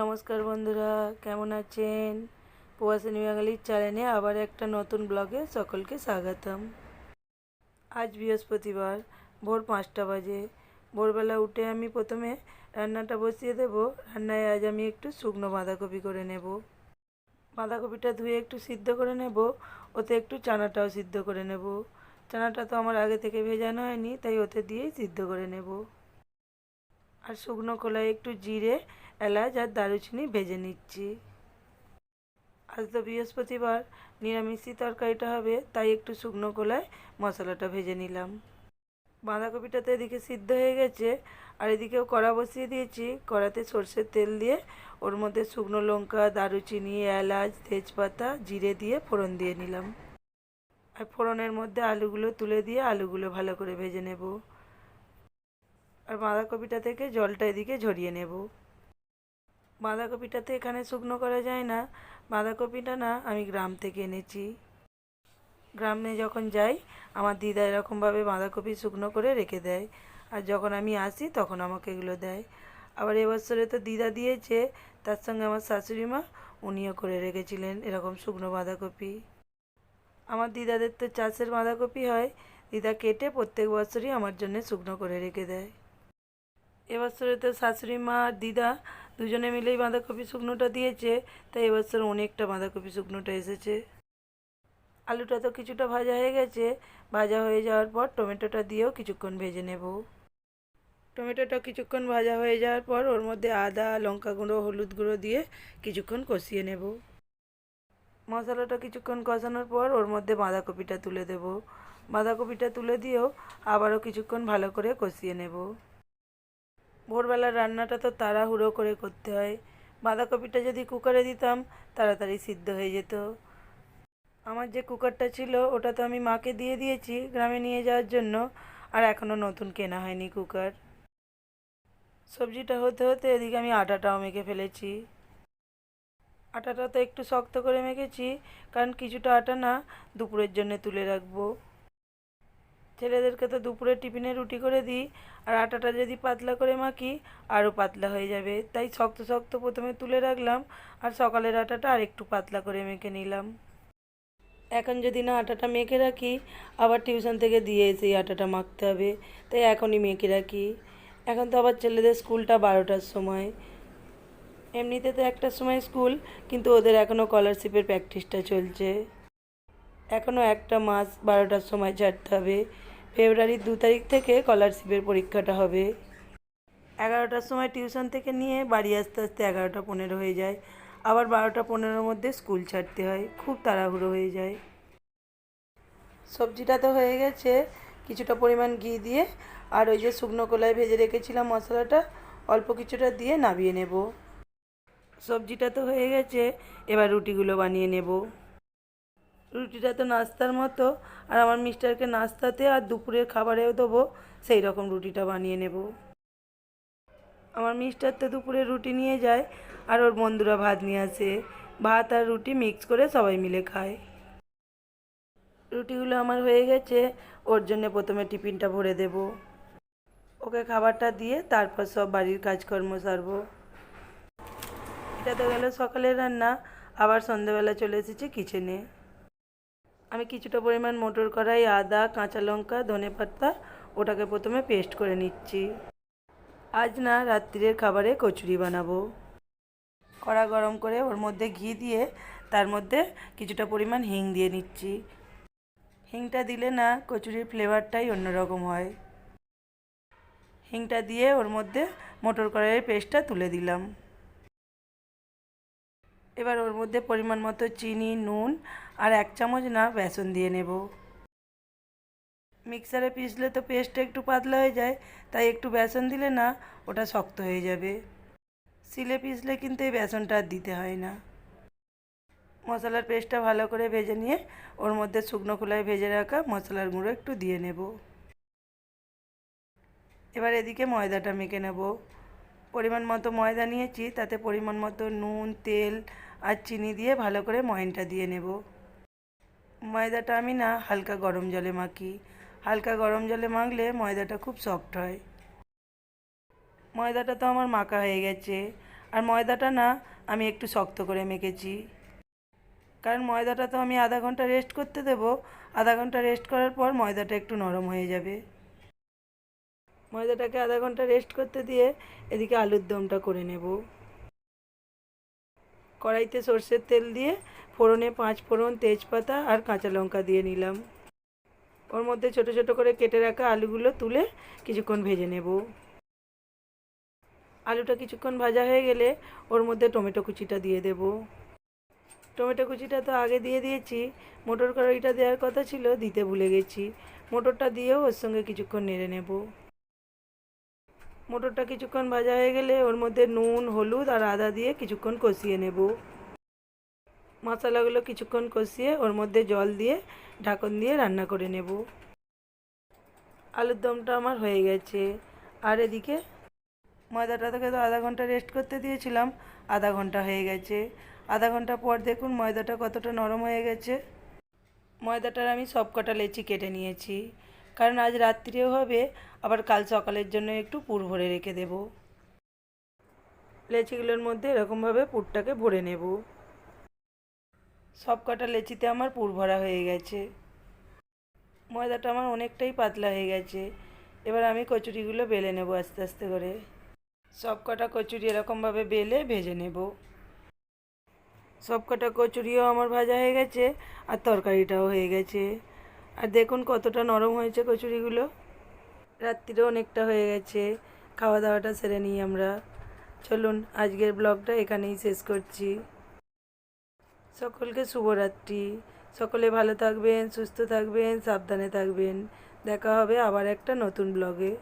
নমস্কার বন্ধুরা, কেমন আছেন? প্রবাসিনী বাঙালির চ্যানেলে আবার একটা নতুন ব্লগে সকলকে স্বাগতম। আজ বৃহস্পতিবার, ভোর পাঁচটা বাজে। ভোরবেলা উঠে আমি প্রথমে রান্নাটা বসিয়ে দেব। রান্নায় আজ আমি একটু শুকনো বাঁধাকপি করে নেব। বাঁধাকপিটা ধুয়ে একটু সিদ্ধ করে নেব। ওতে একটু চানাটাও সিদ্ধ করে নেব। চানাটা তো আমার আগে থেকে ভেজানো হয়নি, তাই ওতে দিয়েই সিদ্ধ করে নেব। আর শুকনো কলায় একটু জিরে এলাচ আর দারুচিনি ভেজে নিচ্ছি। আজ তো বৃহস্পতিবার, নিরামিষই তরকারিটা হবে, তাই একটু শুকনো কলায় মশলাটা ভেজে নিলাম। বাঁধাকপিটা তো এদিকে সিদ্ধ হয়ে গেছে, আর এদিকেও কড়া বসিয়ে দিয়েছি। কড়াতে সর্ষের তেল দিয়ে ওর মধ্যে শুকনো লঙ্কা, দারুচিনি, এলাচ, তেজপাতা, জিরে দিয়ে ফোড়ন দিয়ে নিলাম। আর ফোড়নের মধ্যে আলুগুলো তুলে দিয়ে আলুগুলো ভালো করে ভেজে নেব। আর বাঁধাকপিটা থেকে জলটা এদিকে ঝরিয়ে নেব। বাঁধাকপিটাতে এখানে শুকনো করা যায় না। বাঁধাকপিটা না, আমি গ্রাম থেকে এনেছি। গ্রামে যখন যাই, আমার দিদা এরকমভাবে বাঁধাকপি শুকনো করে রেখে দেয়। আর যখন আমি আসি, তখন আমাকে এগুলো দেয়। আবার এবছরে তো দিদা দিয়েছে, তার সঙ্গে আমার শাশুড়ি মা, উনিও করে রেখেছিলেন এরকম শুকনো বাঁধাকপি। আমার দিদাদের তো চাষের বাঁধাকপি হয়, দিদা কেটে প্রত্যেক বছরই আমার জন্য শুকনো করে রেখে দেয়। এবছরে তো শাশুড়ি মা আর দিদা দুজনে মিলেই বাঁধাকপি শুকনোটা দিয়েছে, তাই এবছর অনেকটা বাঁধাকপি শুকনোটা এসেছে। আলুটা তো কিছুটা ভাজা হয়ে গেছে, ভাজা হয়ে যাওয়ার পর টমেটোটা দিয়েও কিছুক্ষণ ভেজে নেব। টমেটোটা কিছুক্ষণ ভাজা হয়ে যাওয়ার পর ওর মধ্যে আদা, লঙ্কা গুঁড়ো, হলুদ গুঁড়ো দিয়ে কিছুক্ষণ কষিয়ে নেব। মশলাটা কিছুক্ষণ কষানোর পর ওর মধ্যে বাঁধাকপিটা তুলে দেব। বাঁধাকপিটা তুলে দিয়েও আবারও কিছুক্ষণ ভালো করে কষিয়ে নেব। ভোরবেলার রান্নাটা তো তাড়াহুড়ো করে করতে হয়। বাঁধাকপিটা যদি কুকারে দিতাম, তাড়াতাড়ি সিদ্ধ হয়ে যেত। আমার যে কুকারটা ছিল, ওটা তো আমি মাকে দিয়ে দিয়েছি গ্রামে নিয়ে যাওয়ার জন্য, আর এখনও নতুন কেনা হয়নি কুকার। সবজিটা হতে হতে এদিকে আমি আটাটাও মেখে ফেলেছি। আটাটা তো একটু শক্ত করে মেখেছি, কারণ কিছুটা আটা না দুপুরের জন্য তুলে রাখব। ছেলেদেরকে তো দুপুরে টিফিনে রুটি করে দিই, আর আটাটা যদি পাতলা করে মাখি, আরও পাতলা হয়ে যাবে। তাই শক্ত শক্ত প্রথমে তুলে রাখলাম, আর সকালের আটাটা আর একটু পাতলা করে মেখে নিলাম। এখন যদি না আটাটা মেখে রাখি, আবার টিউশন থেকে দিয়ে এসেই আটাটা মাখতে হবে। তাই এখনই মেখে রাখি। এখন তো আবার ছেলেদের স্কুলটা বারোটার সময়। এমনিতে তো একটার সময় স্কুল, কিন্তু ওদের এখনও স্কলারশিপের প্র্যাকটিসটা চলছে। এখনও একটা মাস বারোটার সময় ছাড়তে হবে। ফেব্রুয়ারির দু তারিখ থেকে স্কলারশিপের পরীক্ষাটা হবে। এগারোটার সময় টিউশন থেকে নিয়ে বাড়ি আসতে আসতে এগারোটা পনেরো হয়ে যায়। আবার বারোটা পনেরোর মধ্যে স্কুল ছাড়তে হয়। খুব তাড়াহুড়ো হয়ে যায়। সবজিটা তো হয়ে গেছে। কিছুটা পরিমাণ ঘি দিয়ে আর ওই যে শুকনো কলায় ভেজে রেখেছিলাম মশলাটা, অল্প কিছুটা দিয়ে নামিয়ে নেব। সবজিটা তো হয়ে গেছে। এবার রুটিগুলো বানিয়ে নেব। রুটিটা তো নাস্তার মতো, আর আমার মিস্টারকে নাস্তাতে আর দুপুরের খাবারেও দেবো, সেই রকম রুটিটা বানিয়ে নেব। আমার মিস্টার তো দুপুরে রুটি নিয়ে যায়, আর ওর বন্ধুরা ভাত নিয়ে আসে। ভাত আর রুটি মিক্স করে সবাই মিলে খায়। রুটিগুলো আমার হয়ে গেছে, ওর জন্য প্রথমে টিফিনটা ভরে দেব। ওকে খাবারটা দিয়ে তারপর সব বাড়ির কাজকর্ম সারবো। এটা তো গেল সকালের রান্না, আবার সন্ধেবেলা চলে এসেছি কিচেনে আমি কিছুটা পরিমাণ মোটর কড়াই, আদা, কাঁচা লঙ্কা, ধনে পাতা, ওটাকে প্রথমে পেস্ট করে নিচ্ছি। আজ না, রাত্রিরের খাবারে কচুরি বানাবো। কড়া গরম করে ওর মধ্যে ঘি দিয়ে তার মধ্যে কিছুটা পরিমাণ হিং দিয়ে নিচ্ছি। হিংটা দিলে না, কচুরির ফ্লেভারটাই অন্যরকম হয়। হিংটা দিয়ে ওর মধ্যে মোটর কড়াইয়ের পেস্টটা তুলে দিলাম। এবার ওর মধ্যে পরিমাণ মতো চিনি, নুন আর এক চামচ না বেসন দিয়ে নেব। মিক্সারে পিসলে তো পেস্টটা একটু পাতলা হয়ে যায়, তাই একটু বেসন দিলে না ওটা শক্ত হয়ে যাবে। সিলে পিসলে কিন্তু এই বেসনটা আর দিতে হয় না। মশলার পেস্টটা ভালো করে ভেজে নিয়ে ওর মধ্যে শুকনো খোলায় ভেজে রাখা মশলার গুঁড়ো একটু দিয়ে নেব। এবার এদিকে ময়দাটা মেখে নেব। পরিমাণ মতো ময়দা নিয়েছি, তাতে পরিমাণ মতো নুন, তেল আর চিনি দিয়ে ভালো করে ময়নটা দিয়ে নেব। ময়দাটা আমি না হালকা গরম জলে মাখি। হালকা গরম জলে মাখলে ময়দাটা খুব সফট হয়। ময়দাটা তো আমার মাখা হয়ে গেছে। আর ময়দাটা না আমি একটু শক্ত করে মেখেছি। কারণ ময়দাটা তো আমি আধা ঘণ্টা রেস্ট করতে দেব। আধা ঘণ্টা রেস্ট করার পর ময়দাটা একটু নরম হয়ে যাবে। ময়দাটাকে আধা ঘণ্টা রেস্ট করতে দিয়ে এদিকে আলুর দমটা করে নেব। কড়াইতে সর্ষের তেল দিয়ে ফোড়নে পাঁচ ফোড়ন তেজপাতা আর কাঁচা লঙ্কা দিয়ে নিলাম। ওর মধ্যে ছোট ছোট করে কেটে রাখা আলুগুলো তুলে কিছুক্ষণ ভেজে নেব। আলুটা কিছুক্ষণ ভাজা হয়ে গেলে ওর মধ্যে টমেটো কুচিটা দিয়ে দেব। টমেটো কুচিটা তো আগে দিয়ে দিয়েছি, মোটর কড়াইটা দেওয়ার কথা ছিল, দিতে ভুলে গেছি। মোটরটা দিয়েও ওর সঙ্গে কিছুক্ষণ নেড়ে নেব। মোটরটা কিছুক্ষণ ভাজা হয়ে গেলে ওর মধ্যে নুন, হলুদ আর আদা দিয়ে কিছুক্ষণ কষিয়ে নেব। মশলাগুলো কিছুক্ষণ কষিয়ে ওর মধ্যে জল দিয়ে, ঢাকন দিয়ে রান্না করে নেব। আলুর দমটা আমার হয়ে গেছে। আর এদিকে ময়দাটা থেকে তো আধা ঘণ্টা রেস্ট করতে দিয়েছিলাম, আধা ঘণ্টা হয়ে গেছে। আধা ঘণ্টা পর দেখুন ময়দাটা কতটা নরম হয়ে গেছে। ময়দাটার আমি সব কটা লেচি কেটে নিয়েছি। কারণ আজ রাত্রিও হবে, আবার কাল সকালের জন্য একটু পুর ভরে রেখে দেব। লেচিগুলোর মধ্যে এরকমভাবে পুরটাকে ভরে নেব। সব কটা লেচিতে আমার পুর ভরা হয়ে গেছে। ময়দাটা আমার অনেকটাই পাতলা হয়ে গেছে। এবার আমি কচুরিগুলো বেলে নেব আস্তে আস্তে করে। সব কটা কচুরি এরকমভাবে বেলে ভেজে নেব। সব কটা কচুরিও আমার ভাজা হয়ে গেছে আর তরকারিটাও হয়ে গেছে। আর দেখুন কতটা নরম হয়েছে কচুরিগুলো। রাত্রিরে অনেকটা হয়ে গেছে খাওয়া দাওয়াটা সেরে নিই আমরা। চলুন, আজকের ব্লগটা এখানেই শেষ করছি। সকলকে শুভরাত্রি। সকলে ভালো থাকবেন, সুস্থ থাকবেন, সাবধানে থাকবেন। দেখা হবে আবার একটা নতুন ব্লগে।